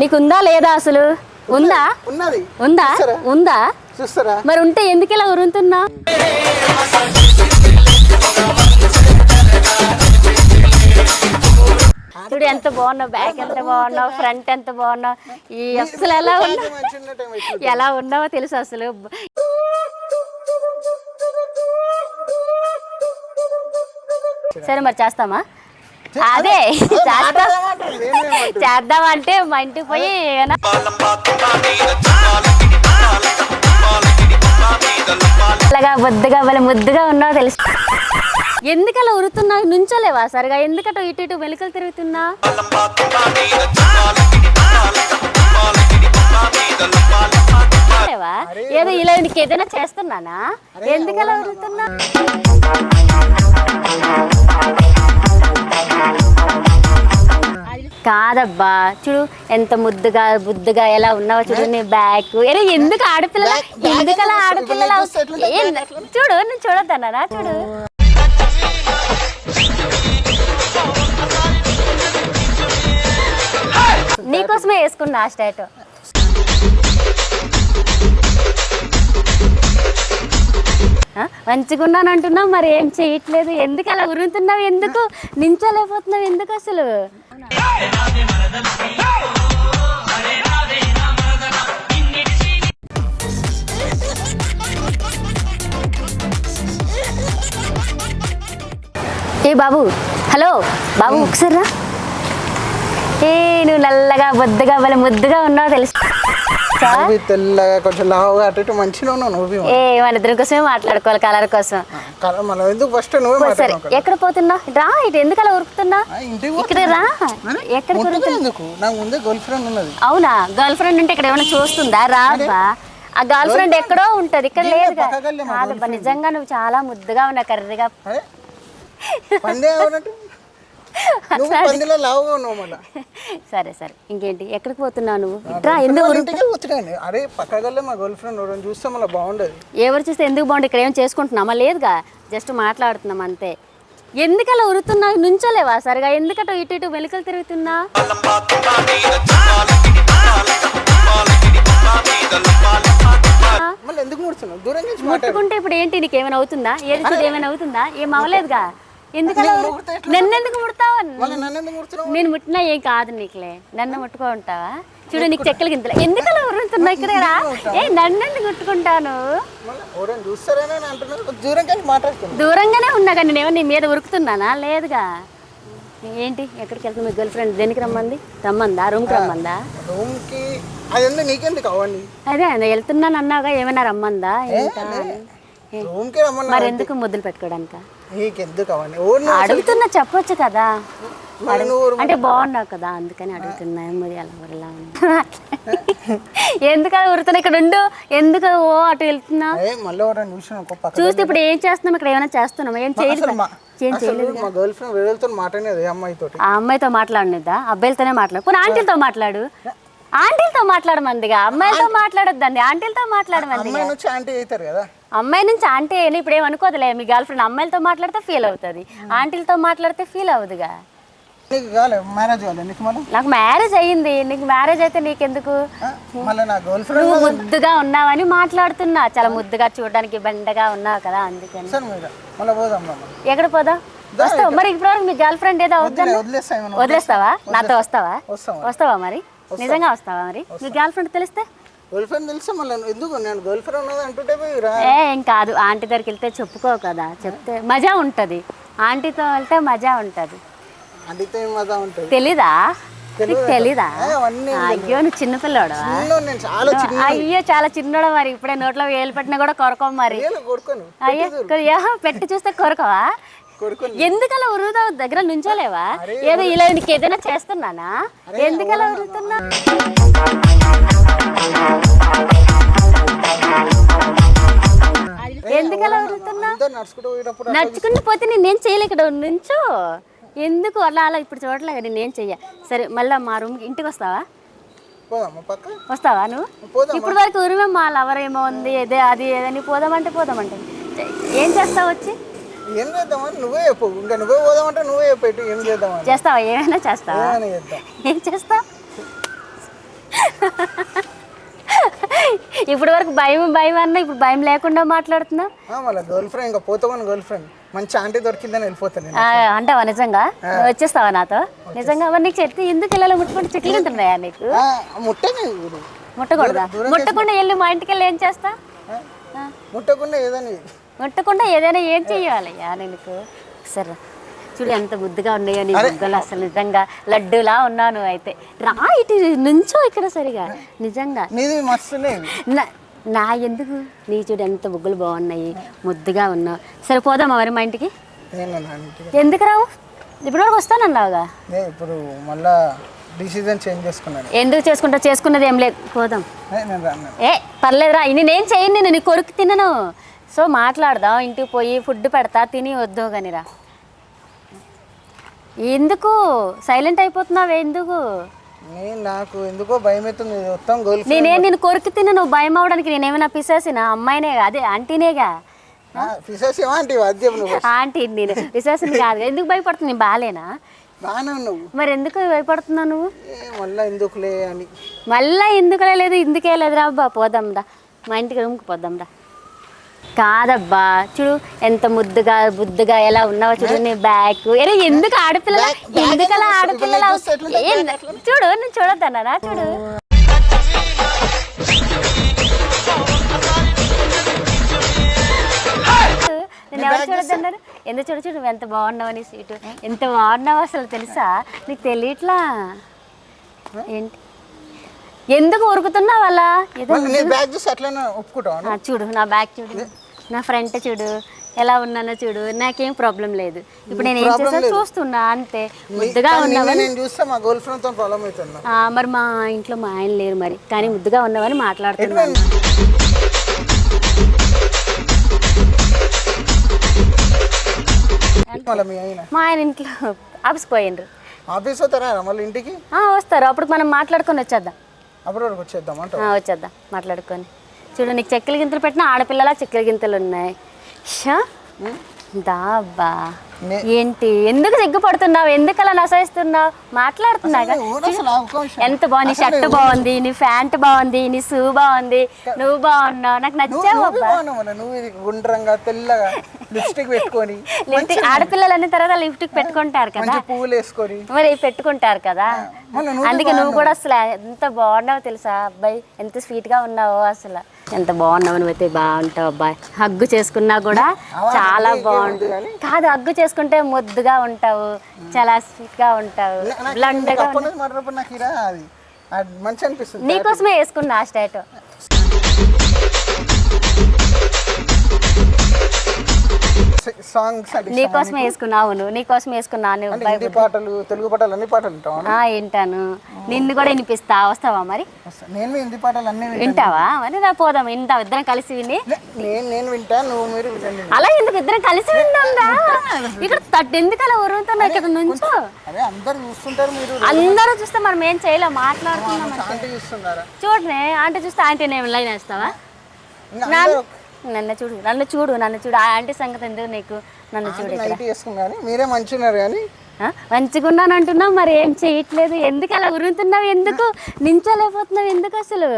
నీకుందా లేదా అసలు? ఉందా? ఉన్నది. ఉందా? ఉందా? చూస్తారా? మరి ఉంటే ఎందుకు ఇలా ఉరుముతున్నా? చూడు ఎంత బాగున్నావు బ్యాక్ ఎంత బాగున్నావు ఫ్రంట్ ఎంత బాగున్నావు. ఈ అసలు ఎలా ఉన్నావు. ఎలా ఉన్నావో తెలుసు అసలు. సరే మరి చేస్తామా? అదే లేమంటారు. చేద్దామంటే మా ఇంటికి పోయి అలాగా బొద్దుగా వాళ్ళ ముద్దుగా ఉన్నావు తెలుసు. ఎందుకలా ఉరుతున్నావు? నుంచోలేవా సరిగా? ఎందుకట ఇటు ఇటు వెలుకలు తిరుగుతున్నా? ఏదో ఇలా నీకు ఏదైనా చేస్తున్నానా? ఎందుకలా ఉరుతున్నా? కాదబ్బా చూడు ఎంత ముద్దుగా బుద్దుగా ఎలా ఉన్నావో చూడు నీ బ్యాక్ అరే ఎందుకు ఎందుకలా చూస్తే ఎట్లుంటుంది? ఏం- చూడు నేను చూడొద్దన్నానా? చూడు. నీకోసమే వేసుకున్నా ఆ స్టాట్ మంచిగున్నాను అంటున్నావు మరి ఏం చేయట్లేదు? ఎందుకు అలా ఉరుకుతున్నావు ఎందుకు నించోలేకపోతున్నావు? ఎందుకు అసలు? ఏ బాబు హలో బాబు ఒకసారి రా. ఏ నువ్వు నల్లగా బొద్దుగా వాళ్ళ ముద్దుగా ఉన్నావు తెలుసు. నువ్వు తెల్లగా కొంచెం లావుగా అటు ఇటు మంచిగా ఉన్నావు నువ్వు ఏ మన ఇద్దరి కోసమే మాట్లాడుకోవాలి కలర్ కోసం. మనం ఎందుకు ఫస్ట్ నువ్వే సరే కదా. ఎక్కడ పోతున్నా రా ఇటు ఎందుకు అలా ఉరుకుతున్నా? ఇక్కడ రా. ఎక్కడ ఎందుకు? నాకు ముందే గర్ల్ ఫ్రెండ్ ఉన్నది. అవునా? గర్ల్ ఫ్రెండ్ ఉంటే ఇక్కడ ఏమైనా చూస్తుందా? రాబ్బా ఆ గర్ల్ ఫ్రెండ్ ఎక్కడో ఉంటది ఇక్కడ లేదు కాదబ్బా నిజంగా నువ్వు చాలా ముద్దుగా ఉన్నావు కర్రీగా. నువ్వు పందిలో లావుగా ఉన్నావు మళ్ళా. సరే సరే. ఇంకేంటి? ఎక్కడికి పోతున్నావు నువ్వు? ఇట్రా ఎందుకు ఇంటికే అరే పక్కగల్లే మా గర్ల్ ఫ్రెండ్ ఎవరైనా చూస్తే మళ్ళీ బాగుండదు. ఎవరు చూస్తే ఎందుకు బాగుంది ఇక్కడ ఏం చేసుకుంటున్నామా లేదుగా. జస్ట్ మాట్లాడుతున్నాం అంతే. ఎందుకు అలా ఉరుతున్నావు? నుంచోలేవా సరిగా? ఎందుకట ఇటు ఇటు వెలుకలు తిరుగుతున్నా? మళ్ళీ ఎందుకు ముడుతున్నావు దూరం నుంచి మాట్లాడు. ముట్టుకుంటే ఇప్పుడు ఏంటి? నీకు ఏమైనా అవుతుందా? ఏది ఏమైనా అవుతుందా? ఏం అవ్వలేదుగా నేను ముడతావా ముట్టినా ఏం కాదు నీకులే. నన్ను ముట్టుకో ఉంటావా? చూడు నీకు చెక్కలు గింతలు. ఎందుకు అలా ఉరుతున్నా ఇక్కడ ఏ నన్ను ఎందుకు ముట్టుకుంటాను దూరంగానే ఉన్నా కానీ నేనేమో నీ మీద ఉరుకుతున్నానా? లేదుగా. ఏంటి? ఎక్కడికి వెళ్తున్నా మీ గర్ల్ ఫ్రెండ్ దేనికి రమ్మంది? రమ్మందా? రూమ్కి రమ్మందా? రూమ్కి అది నీకెందుకు అవ్వండి? అదే వెళ్తున్నాను అన్నావుగా ఏమైనా రమ్మందా? మరి ఎందుకు ముద్దులు పెట్టుకోవడానిక నీకెందుకు అడుగుతున్నా చెప్పొచ్చు కదా. అంటే బాగున్నావు కదా అందుకని అడుగుతున్నా. మరి అలా ఊరిలా. ఎందుకు అలా ఉరుతున్నా ఇక్కడ ఉండు. ఎందుకు ఓ అటు వెళ్తున్నా అదే మళ్ళీ ఎవరైనా చూసిన ఒక పక్క చూస్తే ఇప్పుడు ఏం చేస్తున్నాం ఇక్కడ ఏమైనా చేస్తున్నాం ఏం చేయలేదు మా- గర్ల్ ఫ్రెండ్ వేరేతో మాట్లాడేది ఆ అమ్మాయితో మాట్లాడనిద్దా? అబ్బాయిలతోనే మాట్లాడు. కొన్ని ఆంటీలతో మాట్లాడు. ఆంటీలతో మాట్లాడమందిగా. అమ్మాయిలతో మాట్లాడొద్దండి. ఆంటీలతో మాట్లాడమంది ఆంటీ అవుతారు కదా. అమ్మాయి నుంచి ఆంటీ అని ఇప్పుడు ఏమనుకోదులే మీ గర్ల్ ఫ్రెండ్ అమ్మాయిలతో మాట్లాడితే ఫీల్ అవుతుంది. ఆంటీలతో మాట్లాడితే ఫీల్ అవుదుగా నీకు మ్యారేజ్ నీకు మళ్ళీ? నాకు మ్యారేజ్ అయ్యింది నీకు మ్యారేజ్ అయితే నీకెందుకు? మళ్ళీ నా గర్ల్ ఫ్రెండ్ నువ్వు ముద్దుగా ఉన్నావని మాట్లాడుతున్నా చాలా ముద్దుగా చూడడానికి బండగా ఉన్నావు కదా అందుకని. సార్ మీరు మళ్ళీ పోదాం మళ్ళీ. ఎక్కడ పోదా? వస్తావు మరి ఇప్పుడు మీ గర్ల్ ఫ్రెండ్ ఏదో అవుతుందా? వదిలేస్తావా? నాతో వస్తావా? వస్తాం వస్తావా మరి? నిజంగా వస్తావా మరి? మీ గర్ల్ ఫ్రెండ్ తెలిస్తే? గర్ల్ ఫ్రెండ్ మళ్ళీ? ఎందుకు? నేను గర్ల్ ఫ్రెండ్ ఉన్నది అంటుంటే ఏ ఏం కాదు. ఆంటీ దగ్గరికి వెళ్తే చెప్పుకో కదా. చెప్తే మజా ఉంటుంది. ఆంటీతో వెళ్తే మజా ఉంటుంది. మజా ఉంటుంది? తెలీదా? నీకు తెలీదా? అవన్నీ అయ్యో నువ్వు చిన్నపిల్లోడా చిన్న నేను చాలా చిన్న అయ్యో చాలా చిన్నోడు మరి. ఇప్పుడే నోట్లో వేలు పెట్టినా కూడా కొరకోం మరి. కొడుకోను అయ్యో కొరియా పెట్టి చూస్తే కొరకవా? కొడుకోను ఎందుకు అలా ఉరుగుతావు దగ్గర నుంచోలేవా? ఏదో ఇలా నీకు ఏదైనా చేస్తున్నానా? ఎందుకు అలా ఉరుగుతున్నా నడుచుకుంటూ పోతే నేనేం చేయలే ఇక్కడ నుంచో. ఎందుకు అలా అలా ఇప్పుడు చూడలేక నేనేం చెయ్య. సరే మళ్ళీ మా రూమ్ ఇంటికి వస్తావా? వస్తావా నువ్వు? ఇప్పుడు వరకు ఉరిమే మా లవర్ ఏమో ఉంది ఇదే అది ఏదని పోదామంటే పోదామంటే. ఏం చేస్తావు వచ్చి? ఏం చేద్దామని నువ్వే చెప్పు. ఇంకా నువ్వే పోదామంటే నువ్వే చెప్పు ఏం చేద్దామని చేస్తావా? ఏమైనా చేస్తావా? ఏం చేస్తావు? ఇప్పటి వరకు భయం భయం అన్నా ఇప్పుడు భయం లేకుండా మాట్లాడుతున్నా. మళ్ళీ గర్ల్ ఫ్రెండ్ ఇంకా పోతామని గర్ల్ ఫ్రెండ్ మంచి ఆంటీ దొరికిందని వెళ్ళిపోతాను అంటావా నిజంగా? వచ్చేస్తావా నాతో? నిజంగా మరి నీకు ఎందుకు ఇలా ముట్టుకుంటే చెట్లు తింటున్నాయా నీకు. ముట్టకూడదా? ముట్టకుండా వెళ్ళి మా ఇంటికి వెళ్ళి ఏం చేస్తా? ముట్టకుండా ఏదని ముట్టకుండా ఏదైనా ఏం చెయ్యాలయ్యా నీకు? సరే. చూడు ఎంత బుద్ధిగా ఉన్నాయో నీ బుగ్గలు అసలు నిజంగా లడ్డూలా ఉన్నావు అయితే. రా ఇటు నుంచో ఇక్కడ సరిగా. నిజంగా. నా ఎందుకు? నీ చూడు ఎంత బుగ్గలు బాగున్నాయి ముద్దుగా ఉన్నావు. సరే పోదామా మరి మా ఇంటికి? ఎందుకు రావు? ఇప్పుడు వరకు వస్తానన్నావుగా నేను ఇప్పుడు మళ్ళా డిసిజన్ చేంజ్ చేసుకున్నాను. ఎందుకు చేసుకుంటా? చేసుకున్నది ఏం లేదు. పోదాం. ఏ, పర్లేదురా నేనేం చేయను నేను నీ కొడుకు తినను. సో మాట్లాడదాం ఇంటికి పోయి ఫుడ్ పెడతా తిని వద్దు కానిరా. ఎందుకు? సైలెంట్ అయిపోతున్నావు ఎందుకు? నేను నాకు ఎందుకో భయం అవుతుంది మొత్తం ఫ్రెండ్ నేనేం నేను కొరికి తిన్న నువ్వు భయం అవడానికి నేనేమైనా పిసేసిన అమ్మాయినేగా అదే ఆంటీనేగా? ఏమో ఆంటీ చెప్పు నువ్వు. ఆంటీ నేను. పిసేసిన కాదు ఎందుకు భయపడుతుంది నేను బాగాలేనా బాగానే ఉన్నావు. మరి ఎందుకు భయపడుతున్నావు నువ్వు? మళ్ళా ఎందుకులే అని. మళ్ళీ ఎందుకులే లేదు ఇందుకే లేదురా అబ్బా పోదాం రా. మా ఇంటికి రూమ్కి పోదాం రా. కాదబ్బా చూడు ఎంత ముద్దుగా బుద్దుగా ఎలా ఉన్నావో చూడు నీ బ్యాగ్ అరే ఎందుకు ఆడపిల్ల ఎందుకు అలా? ఏం- చూడు నేను చూడొద్దన్నానా? చూడు. నేను ఎవరు చూడొద్దన్నారు? ఎందుకు చూడు చూడు నువ్వు ఎంత బాగున్నావు నీ సీటు ఎంత బాగున్నావు అసలు తెలుసా? నీకు తెలియట్లా? ఏంటి? ఎందుకు ఉరుకుతున్నావు అలా? చూడు నా బ్యాగ్ చూడు. నా ఫ్రంట్ చూడు ఎలా ఉన్నానో చూడు నాకేం ప్రాబ్లం లేదు. ఇప్పుడు నేను ఏం చేసా. చూస్తున్నా అంతే. ముద్దుగా ఉన్నావని మరి మా ఇంట్లో మా ఆయన లేరు మరి. కానీ ముద్దుగా ఉన్నావని మాట్లాడుతున్నాను. మీ ఆయన? ఇంట్లో ఆఫీస్ పోయిండ్రు. ఆఫీస్ వస్తారా మళ్ళీ ఇంటికి? వస్తారు. అప్పుడు మనం మాట్లాడుకొని వచ్చేద్దాం. వరకు వచ్చేద్దాం వచ్చేద్దాం. మాట్లాడుకొని. చూడు నీకు చెక్కల గింతలు పెట్టిన ఆడపిల్లలా చెక్కల గింతలు ఉన్నాయి. షా? దాబ్బా నే- ఏంటి? ఎందుకు సిగ్గుపడుతున్నావు? ఎందుకు అలా అసలు అవకాశం ఎంత బాగుంది షర్ట్ బాగుంది నీ ప్యాంట్ బాగుంది నీ షూ బాగుంది. నువ్వు బాగున్నావు. నాకు నచ్చావు గుండ్రంగా తెల్లగా లిప్స్టిక్ పెట్టుకొని ఆడపిల్లలు అన్న తర్వాత లిఫ్ట్ పెట్టుకుంటారు కదా? పువ్వులు వేసుకొని. మరి పెట్టుకుంటారు కదా? అందుకే నువ్వు కూడా అసలు ఎంత బాగున్నావు తెలుసా అబ్బాయి? ఎంత స్వీట్గా ఉన్నావో అసలు. ఎంత బాగున్నావు నువ్వైతే బాగుంటావు అబ్బాయి హగ్గు చేసుకున్నా కూడా చాలా బాగుంటుంది. కాదు హగ్గు చేసుకుంటే ముద్దుగా ఉంటావు చాలా స్వీట్గా ఉంటావు బ్లండ్గా అప్పటి నుంచి మాట్లాడప్పుడు నాకు ఇరా అది. అది మంచి అనిపిస్తుంది నీకోసమే వేసుకున్నా ఆ స్టేట్. సాంగ్స్ అంటే నీకోసమే వేసుకున్నావు నువ్వు నీకోసం వేసుకున్నాను అంటే హిందీ పాటలు తెలుగు పాటలు అన్ని పాటలు వింటావా? ఆ వింటాను. నిన్ను కూడా వినిపిస్తా వస్తావా మరి? నేను హిందీ పాటలు అన్నీ వింటావా? మరి రా పోదాం వింటాం ఇద్దరం కలిసి విని. నేను నేను వింటా నువ్వు మీరు అలా ఎందుకు? ఇద్దరం కలిసి విందాంరా ఇక్కడ తట్టు ఎందుకు అలా ఉరుకుతున్నా ఇక్కడ నుంచో? అదే అందరు చూస్తుంటారు మీరు అందరూ చూస్తే మనం ఏం చేయలేం మాట్లాడుతున్నాం చూడనే ఆంటీ చూస్తే ఆంటీ నేను లైన్ వేస్తావా? నన్ను చూడు నన్ను చూడు నన్ను చూడు. ఆ ఆంటీ సంగతి ఎందుకు నీకు? నన్ను చూడు ఇక్కడ. నైట్ మీరే మంచిగా కానీ. ఆ? మంచిగున్నాను అంటున్నావు మరి ఏం చేయట్లేదు? ఎందుకు అలా ఉరుకుతున్నావు ఎందుకు? నించోలేకపోతున్నావు ఎందుకు అసలు?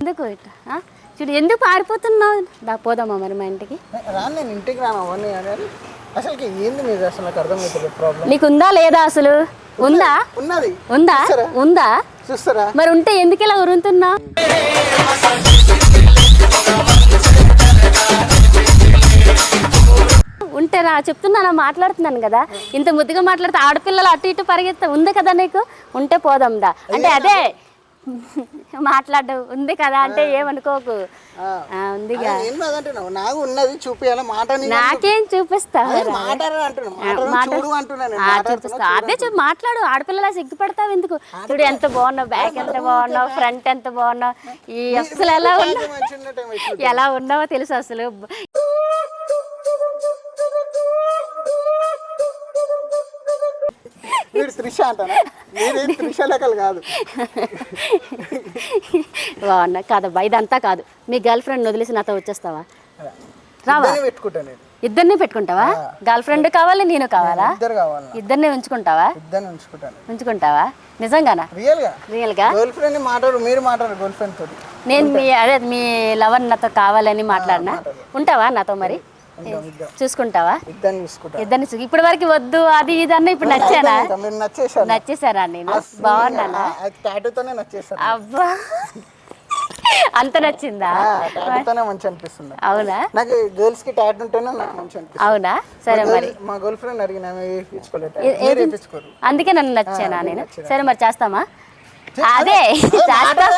ఎందుకు ఇట్లా? ఆ? చూడు ఎందుకు పారిపోతున్నావు? దా పోదామా మరి మా ఇంటికి? రాను నేను ఇంటికి రాను అవన్నీ కానీ అసలుకి ఏంది మీరు అసలు నాకు అర్థమవుతుంది ప్రాబ్లం నీకు ఉందా లేదా అసలు? ఉందా? ఉన్నది. ఉందా? ఉందా? చూస్తారా? మరి ఉంటే ఎందుకు ఇలా ఉరుకుతున్నా ఉంటే రా చెప్తున్నానా మాట్లాడుతున్నాను కదా. ఇంత ముద్దుగా మాట్లాడితే ఆడపిల్లలు అటు ఇటు పరిగెత్తా ఉంది కదా నీకు? ఉంటే పోదాం దా. అంటే అదే. మాట్లాడు. ఉంది కదా అంటే ఏమనుకోకు. కాదంటున్నావు నాకు ఉన్నది చూపియాలి మాట నాకేం చూపిస్తా. అదే మాట్లాడరా అంటున్నా మాట్లాడరా చూడు అంటున్నాను నేను. ఆ, మాట్లాడుతున్నా, చూపిస్తా. అదే చెప్పు మాట్లాడు. ఆడపిల్లలా సిగ్గుపడతావు ఎందుకు? చూడు ఎంత బాగున్నావు. బ్యాక్ ఎంత బాగున్నావు. ఫ్రంట్ ఎంత బాగున్నావు. ఈ అసలు ఎలా ఉన్నావు? ఎలా ఉన్నావో తెలుసు అసలు. వీడు త్రిష మీరేం త్రిష లెక్కలు కాదు. బాగున్నా కాదబ్బా ఇదంతా కాదు. మీ గర్ల్ ఫ్రెండ్ వదిలేసి నాతో వచ్చేస్తావా? రావా? ఇద్దరిని పెట్టుకుంటా నేను. ఇద్దరిని పెట్టుకుంటావా? గర్ల్ ఫ్రెండ్ కావాలి నేను కావాలా? ఇద్దరు కావాలి నాకు. ఇద్దరిని ఉంచుకుంటావా? ఇద్దరిని ఉంచుకుంటాను ఉంచుకుంటావా? నిజంగానా? రియల్గా రియల్గా గర్ల్ ఫ్రెండ్ మాట్లాడు మీరు మాట్లాడు గర్ల్ ఫ్రెండ్ తోటి. నేను మీ అదే మీ లవర్ నాతో కావాలని మాట్లాడినా? ఉంటావా నాతో మరి? చూసుకుంటావా? ఇద్దరిని ఇప్పటి వరకు వద్దు అది ఇది అన్న ఇప్పుడు నచ్చానా? నచ్చేసారు నేను? బాగున్నానా? టాటూతోనే నచ్చేసారు అబ్బా. అంత నచ్చిందా? టాటూతోనే మంచి అనిపిస్తుంది. అవునా? నాకు గర్ల్స్కి టాటూ ఉంటేనే నాకు మంచి అనిపిస్తుంది. అవునా? సరే మరి. మా గర్ల్ ఫ్రెండ్ అడిగిన వేయించుకోలేదు అందుకే నన్ను నచ్చానా నేను సరే మరి చేస్తామా? అదే ఏమేమంటారు?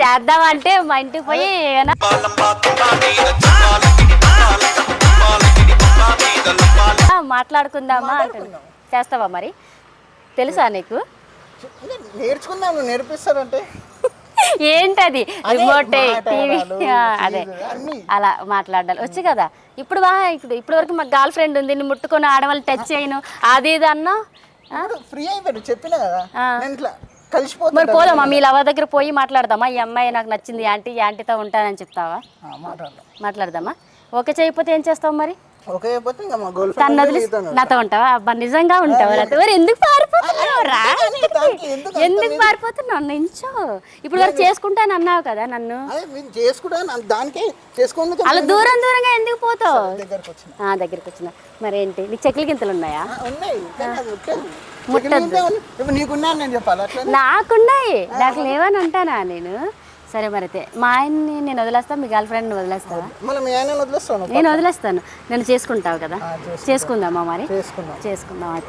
చేద్దామంటే మా ఇంటికి పోయి మాట్లాడుకుందామా చేస్తావా మరి? తెలుసా నీకు? నేర్చుకుందాం నేర్పిస్తారంటే. ఏంటది? అదే రిమోట్ టీవీ. అలా మాట్లాడాలి. వచ్చి కదా? ఇప్పుడు వా ఇప్పుడు ఇప్పటి వరకు మా గర్ల్ ఫ్రెండ్ ఉంది నేను ముట్టుకొని ఆడవాళ్ళు టచ్ చేయను. అది ఇది అన్నా? ఫ్రీ అయిపోయారు చెప్పిన కదా? మరి పోదామా? మీ లవర్ దగ్గర పోయి మాట్లాడదామా? ఈ అమ్మాయి నాకు నచ్చింది యాంటీ యాంటీతో ఉంటానని చెప్తావా? మాట్లాడదాం. మాట్లాడదామా? ఓకే చేయకపోతే ఏం చేస్తావు మరి? తను వదిలి నాతో ఉంటావా? అబ్బా నిజంగా ఉంటావా? నాతో మరి ఎందుకు పారిపోతున్నావు? రా. ఎందుకు పారిపోతున్నావు? నించో ఇప్పుడు వరకు చేసుకుంటాను అన్నావు కదా నన్ను. అలా దూరం దూరంగా ఎందుకు పోతావు? దగ్గరకు వచ్చిన. ఆ, దగ్గరికి వచ్చిన. మరేంటి నీకు చెక్కిలి గింతలు ఉన్నాయా? ఆ, ఉన్నాయి. కానీ అది ముట్టదు. చికెన్ ఇంతే ఉంది. ఇప్పుడు నీకున్నాను నేను చెప్పాలి? అట్లా నాకున్నాయి. నాకు లేవని అంటానా నేను? సరే మరి అయితే మా ఆయన్ని నేను వదిలేస్తా మీ గర్ల్ ఫ్రెండ్ని వదిలేస్తావా వదిలేస్తాను నేను వదిలేస్తాను. నేను చేసుకుంటావు కదా. చేసుకుందామా మరి? చేసుకుందాం. చేసుకుందాం అయితే.